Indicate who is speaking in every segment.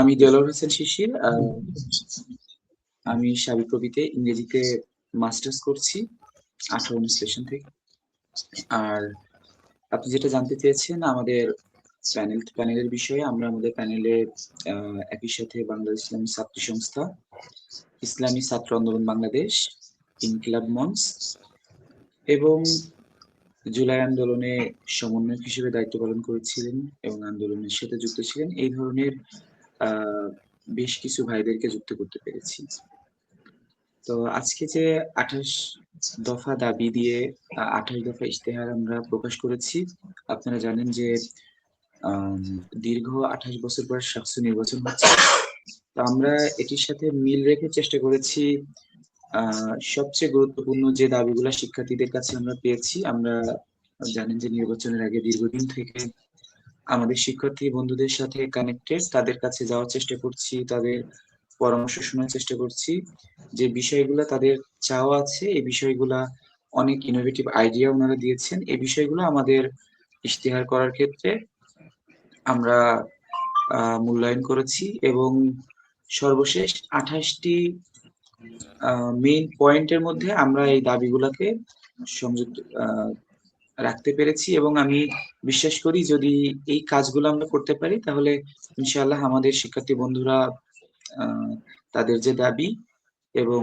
Speaker 1: আমি দেলোয়ার হোসেন শিশির আমি সাবিপ্রবিতে ইংরেজিতে মাস্টার্স করছি, আঠারো স্টেশন থেকে। আর আপনি যেটা জানতে চেয়েছেন, আমাদের প্যানেল প্যানেলের বিষয়ে, আমরা আমাদের প্যানেলে একই সাথে বাংলাদেশ ইসলামী ছাত্র সংস্থা, ইসলামী ছাত্র আন্দোলন বাংলাদেশ, ইনকিলাব মঞ্চ এবং জুলাই আন্দোলনে সমন্বয়ক হিসেবে দায়িত্ব পালন করেছিলেন এবং আন্দোলনের সাথে যুক্ত ছিলেন। এই ধরনের বেশ কিছু ভাইদেরকে যুক্ত করতে পেরেছি। তো আজকে যে আঠাশ দফা দাবি দিয়ে আঠাশ দফা ইশতেহার আমরা প্রকাশ করেছি, আপনারা জানেন যে দীর্ঘ আঠাশ বছর পর শাস্ত্র নির্বাচন হচ্ছে। তো আমরা এটির সাথে মিল রেখে চেষ্টা করেছি সবচেয়ে গুরুত্বপূর্ণ যে দাবিগুলো শিক্ষার্থীদের কাছে আমরা পেয়েছি, আমরা জানেন যে নির্বাচনের আগে দীর্ঘদিন থেকে আমাদের শিক্ষার্থী বন্ধুদের সাথে কানেক্টেড তাদের কাছে যাওয়ার চেষ্টা করছি, তাদের পরামর্শ শোনার চেষ্টা করছি। যে বিষয়গুলো তাদের চাওয়া আছে, এই বিষয়গুলা অনেক ইনোভেটিভ আইডিয়া ওনারা দিয়েছেন। এই বিষয়গুলো আমাদের ইশতেহার করার ক্ষেত্রে আমরা মূল্যায়ন করেছি এবং সর্বশেষ আঠাশটি মেইন পয়েন্টের মধ্যে আমরা এই দাবিগুলোকে সংযুক্ত রাখতে পেরেছি এবং আমি বিশ্বাস করি যদি এই কাজগুলো আমরা করতে পারি, তাহলে ইনশাআল্লাহ আমাদের শিক্ষার্থী বন্ধুরা তাদের যে দাবি এবং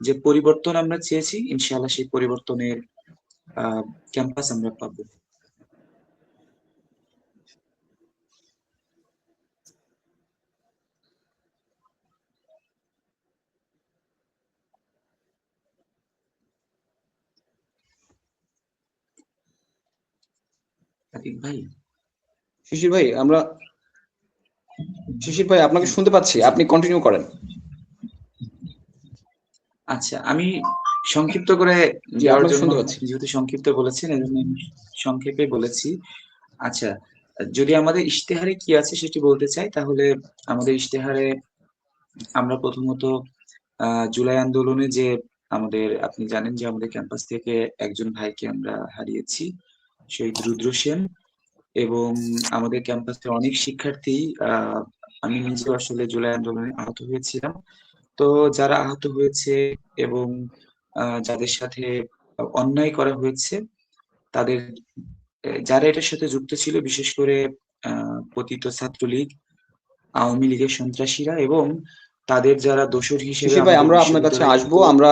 Speaker 1: যে পরিবর্তন আমরা চেয়েছি, ইনশাআল্লাহ সেই পরিবর্তনের ক্যাম্পাস আমরা পাবো। আতিক ভাই?
Speaker 2: শিশির ভাই আমরা শিশির ভাই আপনাকে শুনতে পাচ্ছি আপনি কন্টিনিউ করেন।
Speaker 1: আচ্ছা আমি সংক্ষিপ্ত করে যাওয়ার জন্য যেহেতু সংক্ষিপ্ত বলেছেন এজন্য সংক্ষেপে বলেছি। আচ্ছা যদি আমাদের ইশতেহারে কি আছে সেটি বলতে চাই তাহলে আমাদের ইশতেহারে আমরা প্রথমত আহ, জুলাই আন্দোলনে যে আমাদের আপনি জানেন যে আমাদের ক্যাম্পাস থেকে একজন ভাইকে আমরা হারিয়েছি। শহীদ রুদ্র সেন এবং আমাদের ক্যাম্পাসে অনেক শিক্ষার্থী আমি নিজেও আসলে জুলাই আন্দোলনে আহত হয়েছিলাম। তো যারা আহত হয়েছে এবং যাদের সাথে অন্যায় করা হয়েছে তাদের যারা এটার সাথে যুক্ত ছিল বিশেষ করে আহ, পতিত ছাত্রলীগ আওয়ামী লীগের সন্ত্রাসীরা এবং তাদের যারা দোষর হিসেবে
Speaker 2: ভাই আমরা আপনার কাছে আসব আমরা